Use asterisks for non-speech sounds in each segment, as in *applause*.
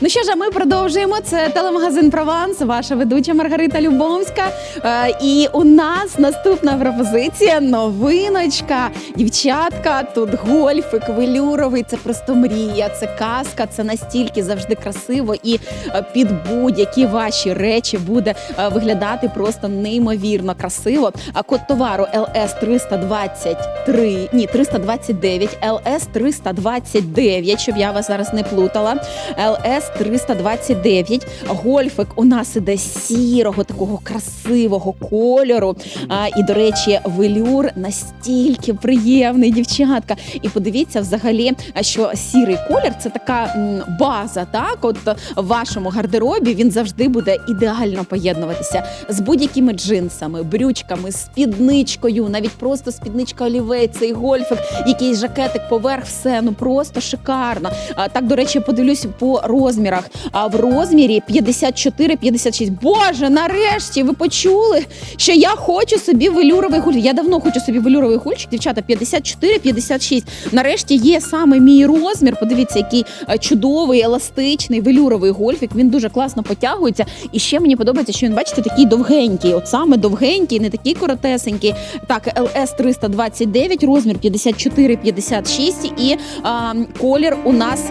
Ну що ж, а ми продовжуємо. Це телемагазин Прованс, ваша ведуча Маргарита Любомська. Е, і у нас наступна пропозиція новиночка. Дівчатка, тут гольфик, велюровий. Це просто мрія, це казка. Це настільки завжди красиво і е, під будь-які ваші речі буде е, виглядати просто неймовірно красиво. А код товару LS 323, ні, 329, LS 329, щоб я вас зараз не плутала. LS 329. Гольфик у нас іде сірого, такого красивого кольору. А, і, до речі, велюр настільки приємний, дівчатка. І подивіться, взагалі, що сірий колір це така база. Так, от в вашому гардеробі він завжди буде ідеально поєднуватися з будь-якими джинсами, брючками, спідничкою, навіть просто спідничка олівей, цей гольфик, якийсь жакетик поверх, все ну просто шикарно. А, так, до речі, подивлюсь по розмірах. А в розмірі 54-56. Боже, нарешті ви почули, що я хочу собі велюровий гульфик. Я давно хочу собі велюровий гульчик, дівчата, 54-56. Нарешті є саме мій розмір. Подивіться, який е, чудовий, еластичний велюровий гольфік. Він дуже класно потягується. І ще мені подобається, що він, бачите, такий довгенький. От саме довгенький, не такий коротесенький. Так, LS 329, розмір 54-56 і а, колір у нас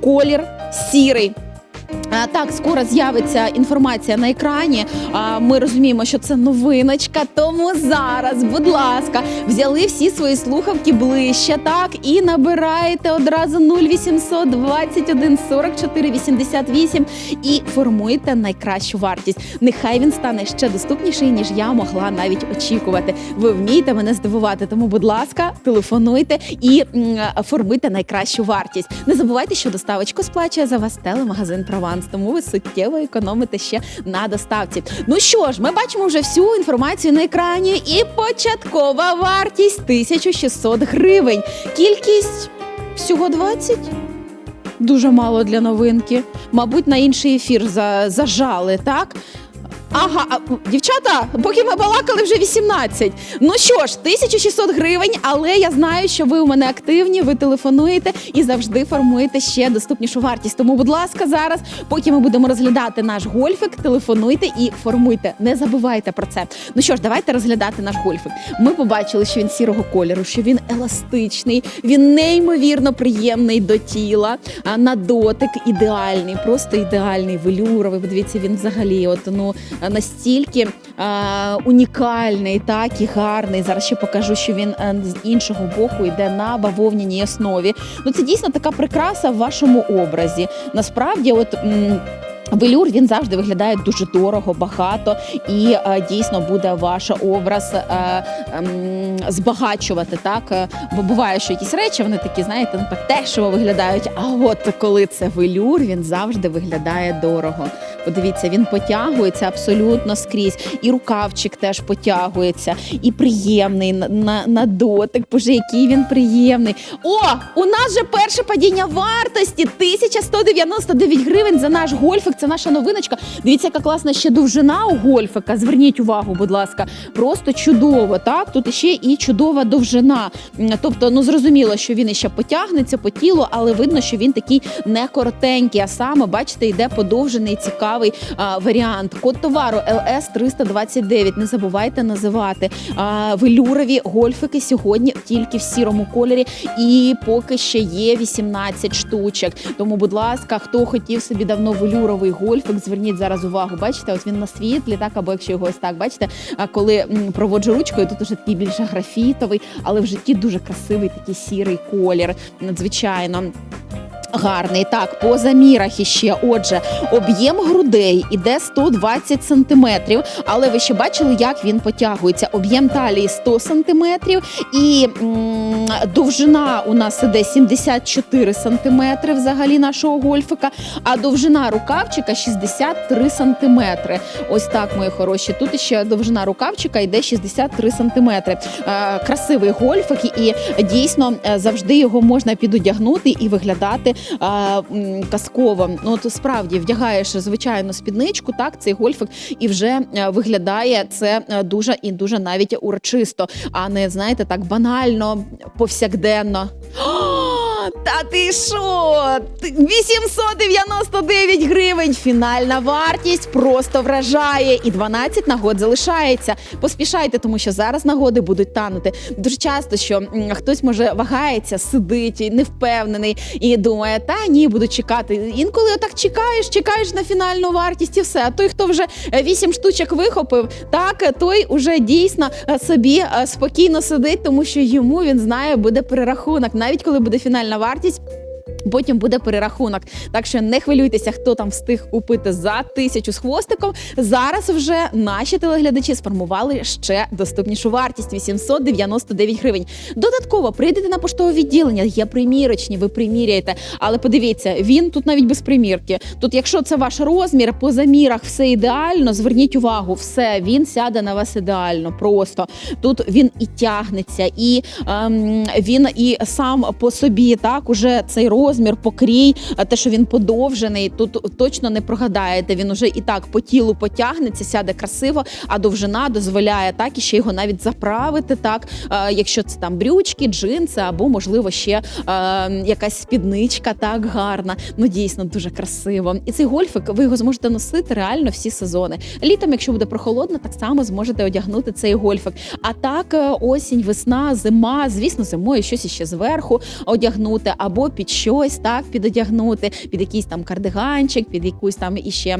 колір сірий. Так, скоро з'явиться інформація на екрані. Ми розуміємо, що це новиночка. Тому зараз, будь ласка, взяли всі свої слухавки ближче, так і набираєте одразу 0800 21 44 88 і формуйте найкращу вартість. Нехай він стане ще доступніший, ніж я могла навіть очікувати. Ви вмієте мене здивувати. Тому, будь ласка, телефонуйте і формуйте найкращу вартість. Не забувайте, що доставочку сплачує за вас телемагазин Прованс, тому ви суттєво економите ще на доставці. Ну що ж, ми бачимо вже всю інформацію на екрані, і початкова вартість 1600 гривень. Кількість всього 20? Дуже мало для новинки. Мабуть, на інший ефір зажали, так? Ага, дівчата, поки ми балакали вже 18. Ну що ж, 1600 гривень, але я знаю, що ви у мене активні, ви телефонуєте і завжди формуєте ще доступнішу вартість. Тому, будь ласка, зараз, поки ми будемо розглядати наш гольфик, телефонуйте і формуйте. Не забувайте про це. Ну що ж, давайте розглядати наш гольфик. Ми побачили, що він сірого кольору, що він еластичний, він неймовірно приємний до тіла. А на дотик ідеальний, просто ідеальний, велюровий. Подивіться, він взагалі, от ну настільки а, унікальний, так і гарний. Зараз ще покажу, що він е, з іншого боку йде на бавовняній основі. Ну це дійсно така прикраса в вашому образі. Насправді, от. Велюр він завжди виглядає дуже дорого, багато і е, дійсно буде ваш образ е, ем, збагачувати. Так Е, бо буває, що якісь речі вони такі, знаєте, ну так дешево виглядають. А от коли це велюр, він завжди виглядає дорого. Подивіться, він потягується абсолютно скрізь, і рукавчик теж потягується, і приємний на, на, на дотик. Боже, який він приємний. О, у нас же перше падіння вартості 1199 гривень за наш гольфик. Це наша новиночка. Дивіться, яка класна ще довжина у гольфика. Зверніть увагу, будь ласка, просто чудово. Так, тут ще і чудова довжина. Тобто, ну зрозуміло, що він іще потягнеться по тілу, але видно, що він такий не коротенький. А саме, бачите, йде подовжений цікавий а, варіант. Код товару LS 329. Не забувайте називати а, велюрові гольфики сьогодні тільки в сірому кольорі, і поки ще є 18 штучок. Тому, будь ласка, хто хотів собі давно велюровий гольфик, зверніть зараз увагу. Бачите, ось він на світлі, так або якщо його ось так бачите, а коли проводжу ручкою, тут уже такий більше графітовий, але в житті дуже красивий такий сірий колір. Надзвичайно. Гарний так, по замірах іще. Отже, об'єм грудей іде 120 сантиметрів, але ви ще бачили, як він потягується. Об'єм талії 100 сантиметрів, і м, довжина у нас іде 74 сантиметри взагалі нашого гольфика, а довжина рукавчика 63 сантиметри. Ось так, мої хороші. Тут ще довжина рукавчика йде 63 сантиметри. Е, красивий гольфик, і дійсно е, завжди його можна підодягнути і виглядати а, казково. Ну от справді вдягаєш звичайну спідничку, так цей гольфик, і вже е, виглядає це е, дуже і дуже навіть урочисто, а не знаєте, так банально, повсякденно. *gasps* Та ти що? Ти- 899 гривень. Фінальна вартість просто вражає. І 12 нагод залишається. Поспішайте, тому що зараз нагоди будуть танути. Дуже часто, що хтось може вагається, сидить, і не впевнений і думає, та ні, буду чекати. Інколи отак чекаєш, чекаєш на фінальну вартість і все. А той, хто вже 8 штучок вихопив, так той уже дійсно е, собі е, спокійно сидить, тому що йому він знає, буде перерахунок, навіть коли буде фінальна вартість вартість Потім буде перерахунок. Так що не хвилюйтеся, хто там встиг купити за тисячу з хвостиком. Зараз вже наші телеглядачі сформували ще доступнішу вартість 899 гривень. Додатково прийдете на поштове відділення, є примірочні, ви приміряєте. Але подивіться, він тут навіть без примірки. Тут, якщо це ваш розмір, по замірах все ідеально. Зверніть увагу, все він сяде на вас ідеально. Просто тут він і тягнеться, і ем, він і сам по собі так уже цей розмір, покрій, а те, що він подовжений, тут точно не прогадаєте. Він уже і так по тілу потягнеться, сяде красиво, а довжина дозволяє так і ще його навіть заправити. Так, е, якщо це там брючки, джинси або можливо ще е, якась спідничка, так гарна. Ну дійсно дуже красиво. І цей гольфик ви його зможете носити реально всі сезони. Літом, якщо буде прохолодно, так само зможете одягнути цей гольфик. А так, е, осінь, весна, зима, звісно, зимою щось іще зверху одягнути, або під щось так підодягнути, під якийсь там кардиганчик, під якусь там іще.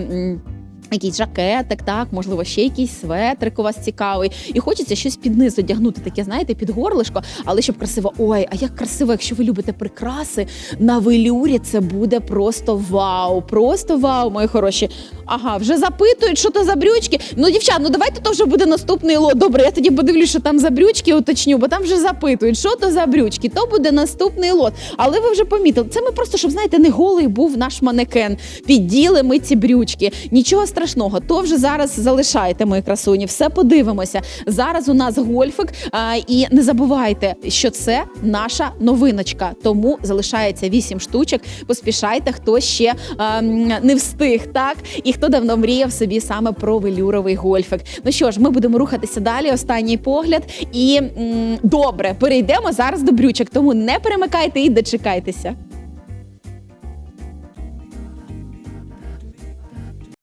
Якийсь жакетик, так, можливо, ще якийсь светрик у вас цікавий. І хочеться щось під низ одягнути, таке, знаєте, під горлишко, але щоб красиво. Ой, а як красиво, якщо ви любите прикраси на велюрі, це буде просто вау! Просто вау, мої хороші. Ага, вже запитують, що то за брючки. Ну, дівчат, ну давайте то вже буде наступний лот. Добре, я тоді подивлюсь, що там за брючки уточню, бо там вже запитують, що то за брючки. То буде наступний лот. Але ви вже помітили, це ми просто, щоб знаєте, не голий був наш манекен. Підділи ми ці брючки. Нічого страшного, то вже зараз залишайте, мої красуні. Все подивимося. Зараз у нас гольфик. А, і не забувайте, що це наша новиночка. Тому залишається 8 штучок. Поспішайте, хто ще а, не встиг, так і хто давно мріяв собі саме про велюровий гольфик. Ну що ж, ми будемо рухатися далі. Останній погляд. І м, добре, перейдемо зараз до брючок. Тому не перемикайте і дочекайтеся.